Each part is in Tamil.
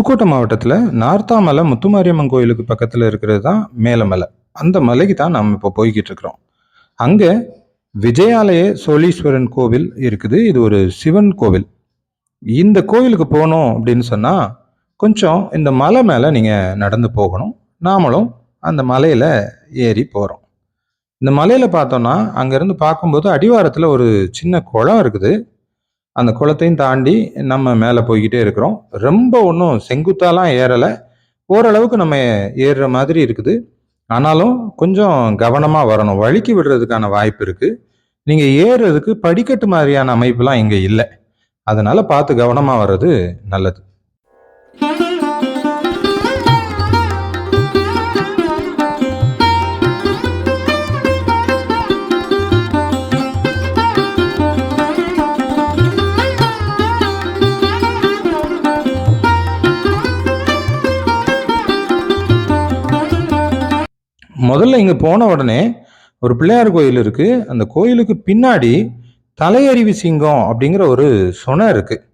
புதுக்கோட்டை மாவட்டத்தில் நார்த்தாமலை முத்துமாரியம்மன் கோயிலுக்கு பக்கத்தில் இருக்கிறது தான் மேலமலை. அந்த மலைக்கு தான் நம்ம இப்போ போய்கிட்டு இருக்கிறோம். அங்கே விஜயாலய சோழீஸ்வரன் கோவில் இருக்குது. இது ஒரு சிவன் கோவில். இந்த கோவிலுக்கு போகணும் அப்படின்னு சொன்னால் கொஞ்சம் இந்த மலை மேலே நீங்கள் நடந்து போகணும். நாமளும் அந்த மலையில் ஏறி போகிறோம் இந்த மலையில் பார்த்தோன்னா அங்கேருந்து பார்க்கும்போது அடிவாரத்தில் ஒரு சின்ன குளம் இருக்குது. அந்த குளத்தையும் தாண்டி நம்ம மேலே போய்கிட்டே இருக்கிறோம். ரொம்ப ஒன்றும் செங்குத்தாலாம் ஏறலை. ஓரளவுக்கு நம்ம ஏறுற மாதிரி இருக்குது. ஆனாலும் கொஞ்சம் கவனமாக வரணும். வழுக்கி விடுறதுக்கான வாய்ப்பு இருக்குது நீங்கள் ஏறுறதுக்கு படிக்கட்டு மாதிரியான அமைப்புலாம் இங்கே இல்லை. அதனால் பார்த்து கவனமாக வர்றது நல்லது. முதல்ல இங்கே போன உடனே ஒரு பிள்ளையார் கோயில் இருக்குது அந்த கோயிலுக்கு பின்னாடி தலையறிவி சிங்கம் அப்படிங்கிற ஒரு சுனை இருக்குது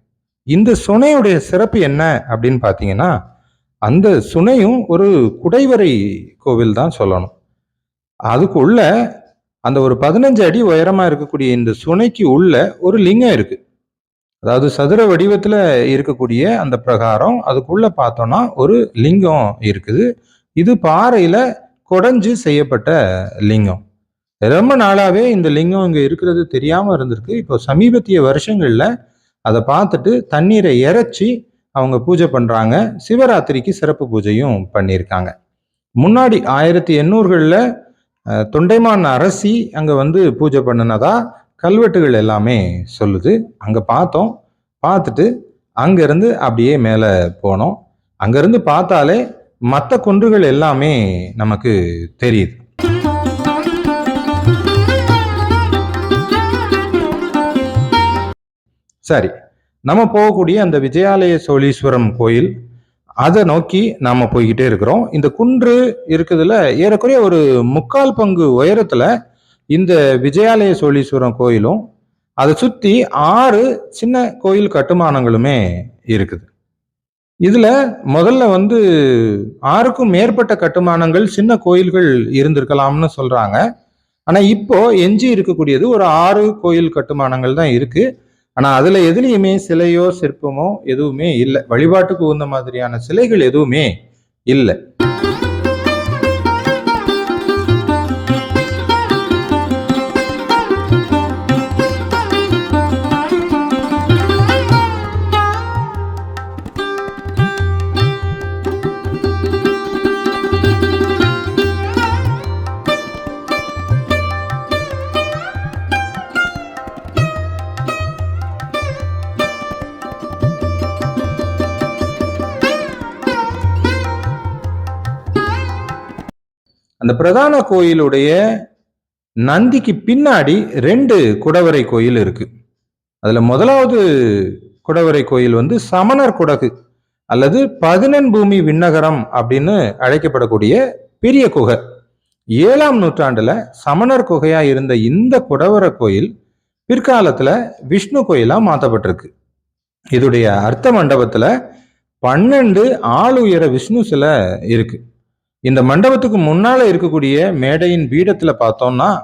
இந்த சுனையுடைய சிறப்பு என்ன அப்படின்னு பார்த்தீங்கன்னா அந்த சுனையும் ஒரு குடைவரை கோவில் தான் சொல்லணும். அதுக்குள்ள அந்த ஒரு பதினஞ்சு அடி உயரமாக இருக்கக்கூடிய இந்த சுனைக்கு உள்ள ஒரு லிங்கம் இருக்குது அதாவது சதுர வடிவத்தில் இருக்கக்கூடிய அந்த பிரகாரம் அதுக்குள்ளே பார்த்தோன்னா ஒரு லிங்கம் இருக்குது. இது பாறையில் குடஞ்சு செய்யப்பட்ட லிங்கம். ரொம்ப நாளாவே இந்த லிங்கம் இங்க இருக்கிறது தெரியாம இருந்திருக்கு. இப்போ சமீபத்திய வருஷங்கள்ல அதை பார்த்துட்டு தண்ணீரை இறைச்சி அவங்க பூஜை பண்றாங்க. சிவராத்திரிக்கு சிறப்பு பூஜையும் பண்ணியிருக்காங்க. முன்னாடி ஆயிரத்தி எண்ணூறுகளில் தொண்டைமான் அரசி அங்க வந்து பூஜை பண்ணினதா கல்வெட்டுகள் எல்லாமே சொல்லுது. அங்க பார்த்தோம். பார்த்துட்டு அங்கிருந்து அப்படியே மேலே போனோம். அங்கிருந்து பார்த்தாலே மற்ற குன்றுகள் எல்லாமே நமக்கு தெரியுது. சரி நம்ம போகக்கூடிய அந்த விஜயாலய சோழீஸ்வரம் கோயில் அதை நோக்கி நாம போய்கிட்டே இருக்கிறோம். இந்த குன்று இருக்குதுல ஏறக்குறைய ஒரு முக்கால் பங்கு உயரத்துல இந்த விஜயாலய சோழீஸ்வரம் கோயிலும் அதை சுத்தி ஆறு சின்ன கோயில் கட்டுமானங்களுமே இருக்குது. இதுல முதல்ல வந்து ஆறுக்கும் மேற்பட்ட கட்டுமானங்கள் சின்ன கோயில்கள் இருந்திருக்கலாம்னு சொல்றாங்க. ஆனா இப்போ எஞ்சி இருக்கக்கூடியது ஒரு ஆறு கோயில் கட்டுமானங்கள் தான் இருக்கு. ஆனா அதுல எதுலேயுமே சிலையோ சிற்பமோ எதுவுமே இல்லை. வழிபாட்டுக்கு உந்த மாதிரியான சிலைகள் எதுவுமே இல்லை. அந்த பிரதான கோயிலுடைய நந்திக்கு பின்னாடி ரெண்டு குடவரை கோயில் இருக்கு. அதுல முதலாவது குடவரை கோயில் வந்து சமணர் குடகு அல்லது பதினெண் பூமி விண்ணகரம் அப்படின்னு அழைக்கப்படக்கூடிய பெரிய குகை. ஏழாம் நூற்றாண்டுல சமணர் குகையா இருந்த இந்த குடவர கோயில் பிற்காலத்துல விஷ்ணு கோயிலா மாற்றப்பட்டிருக்கு இதோடைய அர்த்த மண்டபத்துல பன்னெண்டு ஆளுயர விஷ்ணு சிலை இருக்கு. இந்த மண்டபத்துக்கு முன்னால இருக்கக்கூடிய மேடையின் பீடத்துல பார்த்தோம்னா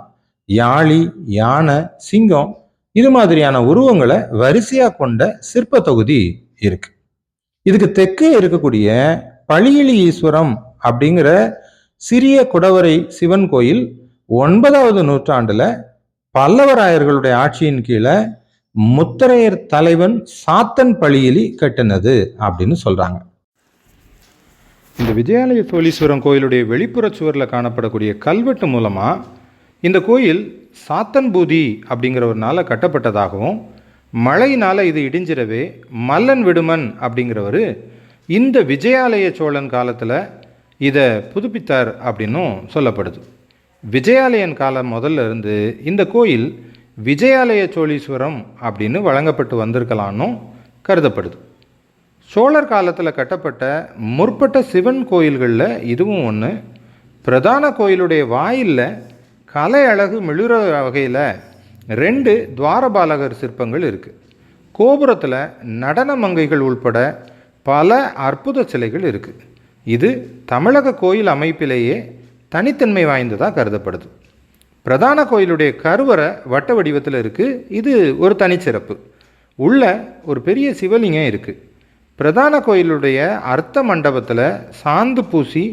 யாழி யானை சிங்கம் இது மாதிரியான உருவங்களை வரிசையா கொண்ட சிற்ப தொகுதி இருக்கு. இதுக்கு தெற்கே இருக்கக்கூடிய பழியிலி ஈஸ்வரம் அப்படிங்கிற சிறிய குடவரை சிவன் கோயில் ஒன்பதாவது நூற்றாண்டுல பல்லவராயர்களுடைய ஆட்சியின் கீழே முத்தரையர் தலைவன் சாத்தன் பழியிலி கட்டினது அப்படின்னு சொல்றாங்க. இந்த விஜயாலய சோழீஸ்வரம் கோயிலுடைய வெளிப்புற சுவரில் காணப்படக்கூடிய கல்வெட்டு மூலமாக இந்த கோயில் சாத்தன்பூதி அப்படிங்கிறவர்னால கட்டப்பட்டதாகவும் மழையினால் இது இடிஞ்சிடவே மல்லன் விடுமன் அப்படிங்கிறவர் இந்த விஜயாலய சோழன் காலத்தில் இதை புதுப்பித்தார் அப்படின்னும் சொல்லப்படுது. விஜயாலயன் காலம் முதல்ல இருந்து இந்த கோயில் விஜயாலய சோழீஸ்வரம் அப்படின்னு வழங்கப்பட்டு வந்திருக்கலான்னும் கருதப்படுது. சோழர் காலத்தில் கட்டப்பட்ட முற்பட்ட சிவன் கோயில்களில் இதுவும் ஒன்று பிரதான கோயிலுடைய வாயிலில் கலை அழகு மிளுற வகையில் ரெண்டு துவாரபாலகர் சிற்பங்கள் இருக்குது கோபுரத்தில் நடன மங்கைகள் உள்பட பல அற்புத சிலைகள் இருக்குது இது தமிழக கோயில் அமைப்பிலேயே தனித்தன்மை வாய்ந்ததாக கருதப்படுது. பிரதான கோயிலுடைய கருவறை வட்ட வடிவத்தில் இருக்குது இது ஒரு தனிச்சிறப்பு. உள்ள ஒரு பெரிய சிவலிங்கம் இருக்குது பிரதான கோயிலுடைய அர்த்த மண்டபத்தில் சாந்து பூசி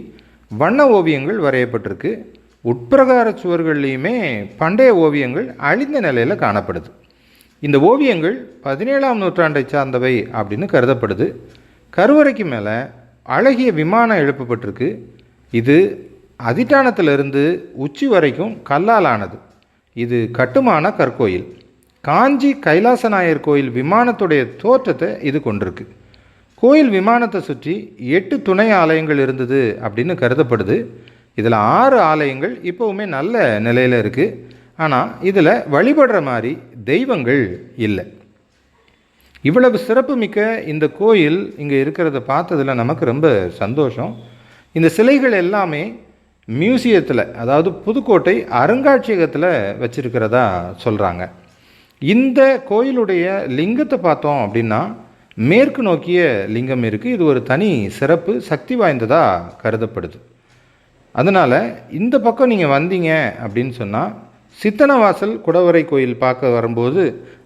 வண்ண ஓவியங்கள் வரையப்பட்டிருக்கு. உட்பிரகார சுவர்கள்லேயுமே பண்டைய ஓவியங்கள் அழிந்த நிலையில் காணப்படுது. இந்த ஓவியங்கள் பதினேழாம் நூற்றாண்டை சார்ந்தவை அப்படின்னு கருதப்படுது. கருவறைக்கு மேலே அழகிய விமானம் எழுப்பப்பட்டிருக்கு. இது அதிட்டானத்திலிருந்து உச்சி வரைக்கும் கல்லால் ஆனது இது கட்டுமான கற்கோயில். காஞ்சி கைலாசநாயர் கோயில் விமானத்துடைய தோற்றத்தை இது கொண்டிருக்கு. கோயில் விமானத்தை சுற்றி எட்டு துணை ஆலயங்கள் இருந்தது அப்படின்னு கருதப்படுது. இதில் ஆறு ஆலயங்கள் இப்போவுமே நல்ல நிலையில் இருக்குது ஆனால் இதில் வழிபடுற மாதிரி தெய்வங்கள் இல்லை. இவ்வளவு சிறப்புமிக்க இந்த கோயில் இங்கே இருக்கிறத பார்த்ததில் நமக்கு ரொம்ப சந்தோஷம். இந்த சிலைகள் எல்லாமே மியூசியத்தில் அதாவது புதுக்கோட்டை அருங்காட்சியகத்தில் வச்சுருக்கிறதா சொல்கிறாங்க இந்த கோயிலுடைய லிங்கத்தை பார்த்தோம் அப்படின்னா மேற்கு நோக்கிய லிங்கம் இருக்குது இது ஒரு தனி சிறப்பு சக்தி வாய்ந்ததாக கருதப்படுது. அதனால் இந்த பக்கம் நீங்கள் வந்தீங்க அப்படின்னு சொன்னால் சித்தனவாசல் குடவரை கோயில் பார்க்க வரும்போது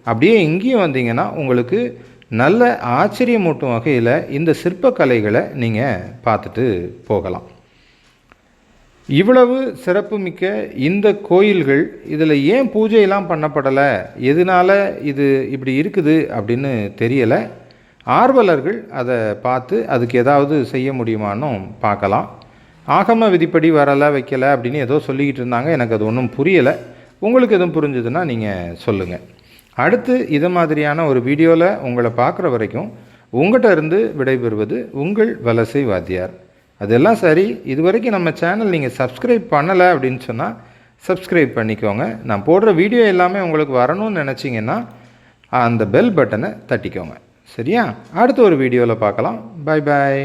அப்படியே இங்கேயும் வந்தீங்கன்னா உங்களுக்கு நல்ல ஆச்சரியமூட்டும் வகையில் இந்த சிற்பக்கலைகளை நீங்கள் பார்த்துட்டு போகலாம். இவ்வளவு சிறப்புமிக்க இந்த கோயில்கள் இதில் ஏன் பூஜையெல்லாம் பண்ணப்படலை? எதனால் இது இப்படி இருக்குது அப்படின்னு தெரியலை. ஆர்வலர்கள் அதை பார்த்து அதுக்கு ஏதாவது செய்ய முடியுமானும் பார்க்கலாம். ஆகம விதிப்படி வரலை வைக்கலை அப்படின்னு ஏதோ சொல்லிக்கிட்டு இருந்தாங்க. எனக்கு அது ஒன்றும் புரியலை. உங்களுக்கு எதுவும் புரிஞ்சுதுன்னா நீங்கள் சொல்லுங்கள் அடுத்து இது மாதிரியான ஒரு வீடியோவில் உங்களை பார்க்குற வரைக்கும் உங்கள்கிட்ட இருந்து விடைபெறுவது உங்கள் வலசை வாத்தியார். அதெல்லாம் சரி இது வரைக்கும் நம்ம சேனல் நீங்கள் சப்ஸ்கிரைப் பண்ணலை அப்படின்னு சொன்னால் சப்ஸ்கிரைப் பண்ணிக்கோங்க. நான் போடுற வீடியோ எல்லாமே உங்களுக்கு வரணும்னு நினச்சிங்கன்னா அந்த பெல் பட்டனை தட்டிக்கோங்க. சரியா? அடுத்த ஒரு வீடியோவில் பார்க்கலாம். Bye bye